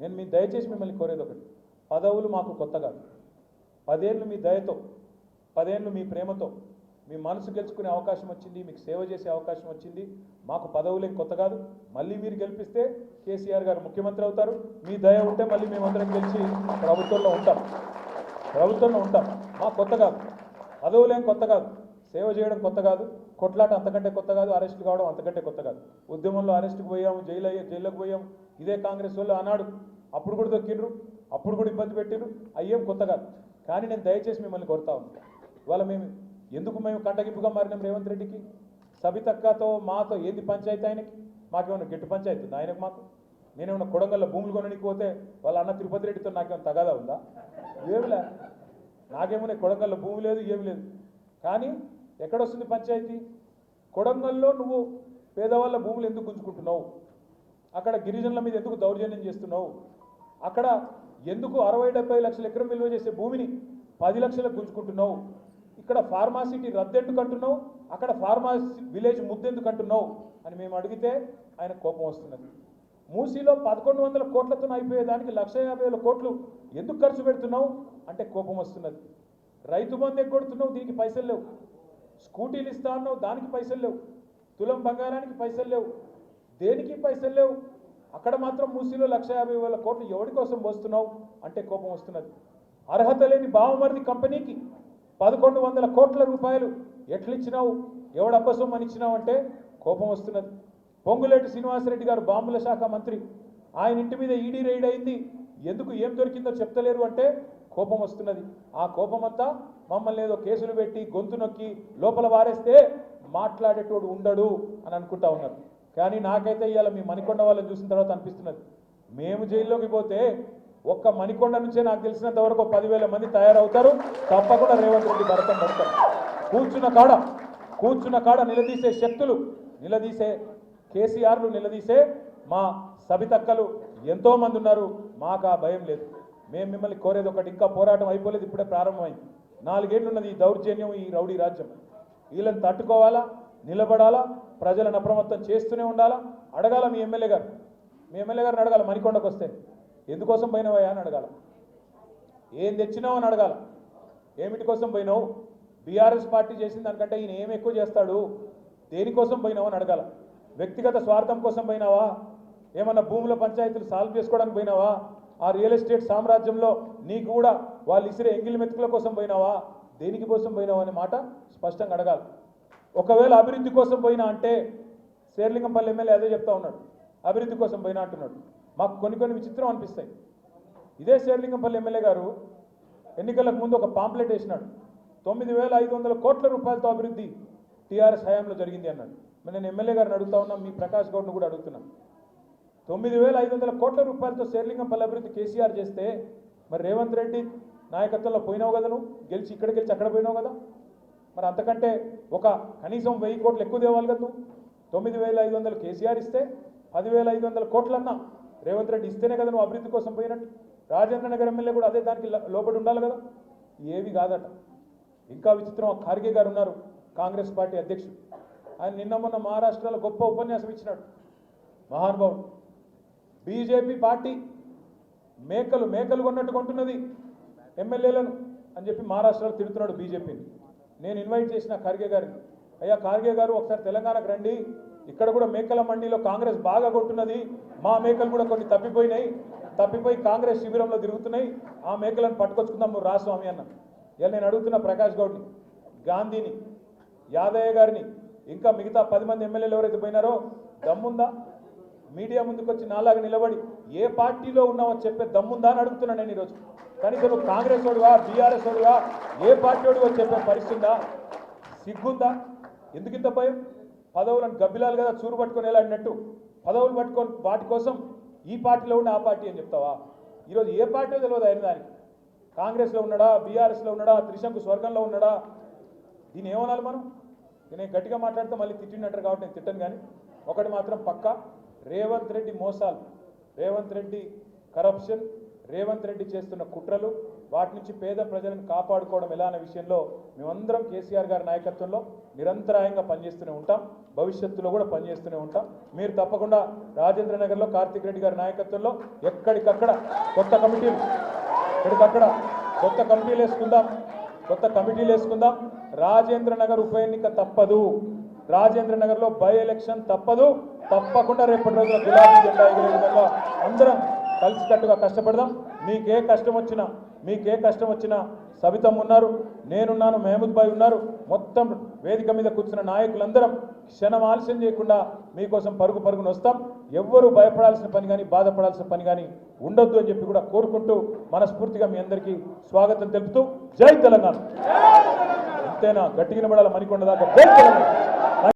నేను మీ దయచేసి మిమ్మల్ని కోరేది ఒకటి. పదవులు మాకు కొత్తగా పదేళ్ళు మీ దయతో పదేళ్ళు మీ ప్రేమతో మీ మనసు గెలుచుకునే అవకాశం వచ్చింది మీకు సేవ చేసే అవకాశం వచ్చింది మాకు పదవులేం కొత్త కాదు. మళ్ళీ మీరు గెలిపిస్తే కేసీఆర్ గారు ముఖ్యమంత్రి అవుతారు. మీ దయ ఉంటే మళ్ళీ మేమందరం గెలిచి ప్రభుత్వంలో ఉంటాం. ప్రభుత్వంలో ఉంటాం. మాకు కొత్త కాదు. పదవులేం కొత్త కాదు. సేవ చేయడం కొత్త కాదు. కొట్లాట అంతకంటే కొత్త కాదు. అరెస్ట్ కావడం అంతకంటే కొత్త కాదు. ఉద్యమంలో అరెస్ట్కి పోయాము జైలు అయ్యే జైల్లోకి పోయాము ఇదే కాంగ్రెస్ వాళ్ళు అన్నాడు అప్పుడు కూడా దొక్కిండ్రు. అప్పుడు కూడా ఇబ్బంది పెట్టిండ్రు. అయ్యేం కొత్త కాదు. కానీ నేను దయచేసి మిమ్మల్ని కొడతా ఉన్నాను ఇవాళ మేము ఎందుకు మేము కంటగింపుగా మారినాం రేవంత్ రెడ్డికి? సబితక్కతో మాతో ఏంది పంచాయతీ ఆయనకి? మాకేమైనా గట్టి పంచాయతీ ఉందా ఆయనకు మాకు? నేనేమన్నా కొడంగల్లో భూములు కొనడానికి పోతే వాళ్ళ అన్న తిరుపతి రెడ్డితో నాకేమైనా తగాదా ఉందా? ఏమిలే. నాకేమన్నా కొడంగల్లో భూమి లేదు ఏమి లేదు. కానీ ఎక్కడొస్తుంది పంచాయతీ? కొడంగల్లో నువ్వు పేదవాళ్ళ భూములు ఎందుకు గుంజుకుంటున్నావు అక్కడ గిరిజనుల మీద ఎందుకు దౌర్జన్యం చేస్తున్నావు? అక్కడ ఎందుకు అరవై డెబ్బై లక్షల ఎకరం విలువ చేసే భూమిని పది లక్షలకు గుంజుకుంటున్నావు? ఇక్కడ ఫార్మాసిటీ రద్దెందుకు అంటున్నావు? అక్కడ ఫార్మాసి విలేజ్ ముద్దెందుకు అంటున్నావు? అని మేము అడిగితే ఆయన కోపం వస్తున్నది. మూసీలో పదకొండు వందల కోట్లతో అయిపోయేదానికి లక్ష యాభై వేల కోట్లు ఎందుకు ఖర్చు పెడుతున్నావు? అంటే కోపం వస్తున్నది. రైతు బంధు ఎగ్గొడుతున్నావు దీనికి పైసలు లేవు. స్కూటీలు ఇస్తా అన్నావు దానికి పైసలు లేవు. తులం బంగారానికి పైసలు లేవు. దేనికి పైసలు లేవు? అక్కడ మాత్రం మూసీలో లక్ష యాభై వేల కోట్లు ఎవరి కోసం పోస్తున్నావు అంటే కోపం వస్తున్నది. అర్హత లేని బావమరిది కంపెనీకి పదకొండు వందల కోట్ల రూపాయలు ఎట్లిచ్చినావు? ఎవడు అబ్బసొమ్మని ఇచ్చినావు అంటే కోపం వస్తున్నది. పొంగులేటి శ్రీనివాసరెడ్డి గారు బాంబుల శాఖ మంత్రి. ఆయన ఇంటి మీద ఈడీ రైడ్ అయింది. ఎందుకు ఏం దొరికిందో చెప్తలేరు అంటే కోపం వస్తున్నది. ఆ కోపమంతా మమ్మల్ని ఏదో కేసులు పెట్టి గొంతు నొక్కి లోపల వారేస్తే మాట్లాడేటోడు ఉండడు అని అనుకుంటా ఉన్నారు. కానీ నాకైతే ఇవాళ మీ మణికొండ వాళ్ళని చూసిన తర్వాత అనిపిస్తున్నది. మేము జైల్లోకి పోతే ఒక్క మణికొండ నుంచే నాకు తెలిసినంత వరకు ఒక పదివేల మంది తయారవుతారు. తప్పకుండా రేవంత్ రెడ్డి భరతం పడతారు. కూర్చున్న కాడ కూర్చున్న కాడ నిలదీసే శక్తులు నిలదీసే కేసీఆర్లు నిలదీసే మా సబితక్కలు ఎంతోమంది ఉన్నారు. మాకు ఆ భయం లేదు. మేము మిమ్మల్ని కోరేది ఒకటి ఇంకా పోరాటం అయిపోలేదు ఇప్పుడే ప్రారంభమైంది. నాలుగేళ్ళు ఉన్నది ఈ దౌర్జన్యం ఈ రౌడీ రాజ్యం. వీళ్ళని తట్టుకోవాలా? నిలబడాలా? ప్రజలను అప్రమత్తం చేస్తూనే ఉండాలా? అడగాల మీ ఎమ్మెల్యే గారు? మీ ఎమ్మెల్యే గారిని అడగాల? మణికొండకు వస్తే ఎందుకోసం పోయినవయ్యా అని అడగాల. ఏం తెచ్చినావు అని అడగాల. ఏమిటి కోసం పోయినావు? బీఆర్ఎస్ పార్టీ చేసిన దానికంటే ఈయన ఏం ఎక్కువ చేస్తాడు? దేనికోసం పోయినావు అని అడగాల. వ్యక్తిగత స్వార్థం కోసం పోయినావా? ఏమన్నా భూముల పంచాయతీలు సాల్వ్ చేసుకోవడానికి పోయినావా? ఆ రియల్ ఎస్టేట్ సామ్రాజ్యంలో నీకు కూడా వాళ్ళు ఇసిరే ఎంగిలి మెతుకుల కోసం పోయినావా? దేనికి కోసం పోయినావా అనే మాట స్పష్టంగా అడగాలి. ఒకవేళ అభివృద్ధి కోసం పోయినా అంటే శేర్లింగంపల్లి ఎమ్మెల్యే అదే చెప్తా ఉన్నాడు. అభివృద్ధి కోసం పోయినా అంటున్నాడు. మాకు కొన్ని కొన్ని విచిత్రం అనిపిస్తాయి. ఇదే శేర్లింగంపల్లి ఎమ్మెల్యే గారు ఎన్నికలకు ముందు ఒక పాంప్లెట్ వేసినాడు. తొమ్మిది వేల ఐదు వందల కోట్ల రూపాయలతో అభివృద్ధి టీఆర్ఎస్ హయాంలో జరిగింది అన్నాడు. మరి నేను ఎమ్మెల్యే గారిని అడుగుతా ఉన్నా మీ ప్రకాష్ గౌడ్ను కూడా అడుగుతున్నాను తొమ్మిది వేల ఐదు వందల కోట్ల రూపాయలతో శేర్లింగంపల్లి అభివృద్ధి కేసీఆర్ చేస్తే మరి రేవంత్ రెడ్డి నాయకత్వంలో పోయినావు కదా నువ్వు గెలిచి ఇక్కడ గెలిచి అక్కడ పోయినావు కదా? మరి అంతకంటే ఒక కనీసం వెయ్యి కోట్లు ఎక్కువ తేవాలి కదా? నువ్వు తొమ్మిది వేల ఐదు వందలు కేసీఆర్ ఇస్తే పదివేల ఐదు వందల కోట్లన్నా రేవంత్ రెడ్డి ఇస్తేనే కదా నువ్వు అభివృద్ధి కోసం పోయినట్టు. రాజేంద్ర నగర్ ఎమ్మెల్యే కూడా అదే దానికి లోపడి లోబడి ఉండాలి కదా? ఏవి కాదట. ఇంకా విచిత్రం ఖార్గే గారు ఉన్నారు కాంగ్రెస్ పార్టీ అధ్యక్షుడు. ఆయన నిన్న మొన్న మహారాష్ట్రలో గొప్ప ఉపన్యాసం ఇచ్చినాడు. మహానుభావుడు. బీజేపీ పార్టీ మేకలు మేకలు కొన్నట్టు కొంటున్నది ఎమ్మెల్యేలను అని చెప్పి మహారాష్ట్రలో తిడుతున్నాడు బీజేపీని. నేను ఇన్వైట్ చేసిన ఖార్గే గారిని. అయ్యా ఖార్గే గారు ఒకసారి తెలంగాణకు రండి. ఇక్కడ కూడా మేకల మండీలో కాంగ్రెస్ బాగా కొట్టున్నది. మా మేకలు కూడా కొన్ని తప్పిపోయినాయి. తప్పిపోయి కాంగ్రెస్ శిబిరంలో తిరుగుతున్నాయి. ఆ మేకలను పట్టుకొచ్చుకుందాం నువ్వు రా స్వామి అన్న. ఇలా నేను అడుగుతున్న ప్రకాష్ గౌడ్ని గాంధీని యాదయ్య గారిని ఇంకా మిగతా పది మంది ఎమ్మెల్యేలు ఎవరైతే పోయినారో దమ్ముందా? మీడియా ముందుకు వచ్చి నాలాగా నిలబడి ఏ పార్టీలో ఉన్నావో చెప్పే దమ్ముందా అని అడుగుతున్నాను నేను ఈరోజు. కనీసం నువ్వు కాంగ్రెస్ వాడువా బీఆర్ఎస్ వాడువా ఏ పార్టీ వాడువో చెప్పే పరిస్థితి ఉందా? సిగ్గుందా? ఎందుకు ఇంత భయం? పదవులను గబ్బిలాలు కదా చూరు పట్టుకొని వెళ్ళాడినట్టు. పదవులు పట్టుకొని వాటి కోసం ఈ పార్టీలో ఉండి ఆ పార్టీ అని చెప్తావా? ఈరోజు ఏ పార్టీ తెలియదు అయిన దానికి? కాంగ్రెస్లో ఉన్నాడా బీఆర్ఎస్లో ఉన్నాడా త్రిశంకు స్వర్గంలో ఉన్నాడా? దీని ఏమనాలి మనం? నేను గట్టిగా మాట్లాడితే మళ్ళీ తిట్టినట్టు కాబట్టి నేను తిట్టను కానీ ఒకటి మాత్రం పక్కా. రేవంత్ రెడ్డి మోసాలు రేవంత్ రెడ్డి కరప్షన్ రేవంత్ రెడ్డి చేస్తున్న కుట్రలు వాటి నుంచి పేద ప్రజలను కాపాడుకోవడం ఎలా అనే విషయంలో మేమందరం కేసీఆర్ గారి నాయకత్వంలో నిరంతరాయంగా పనిచేస్తూనే ఉంటాం భవిష్యత్తులో కూడా పనిచేస్తూనే ఉంటాం. మీరు తప్పకుండా రాజేంద్ర నగర్లో కార్తిక్ రెడ్డి గారి నాయకత్వంలో ఎక్కడికక్కడ కొత్త కమిటీలు ఎక్కడికక్కడ కొత్త కమిటీలు వేసుకుందాం కొత్త కమిటీలు వేసుకుందాం. రాజేంద్ర నగర్ ఉప ఎన్నిక తప్పదు రాజేంద్ర నగర్లో బై ఎలక్షన్ తప్పదు. తప్పకుండా రేపటి రోజున గులాబీ జెండా ఎగిరే విధంగా అందరం కలిసికట్టుగా కష్టపడదాం. మీకే కష్టం వచ్చినా మీకే కష్టం వచ్చినా సవితం ఉన్నారు నేనున్నాను మహమూద్ భాయ్ ఉన్నారు. మొత్తం వేదిక మీద కూర్చున్న నాయకులందరం క్షణం ఆలస్యం చేయకుండా మీకోసం పరుగు పరుగున వస్తాం. ఎవ్వరూ భయపడాల్సిన పని కానీ బాధపడాల్సిన పని కానీ ఉండొద్దు అని చెప్పి కూడా కోరుకుంటూ మనస్ఫూర్తిగా మీ అందరికీ స్వాగతం తెలుపుతూ జై తెలంగాణ. అంతేనా గట్టిగిన పడాలి మణికొండ దాకా? జై తెలంగాణ.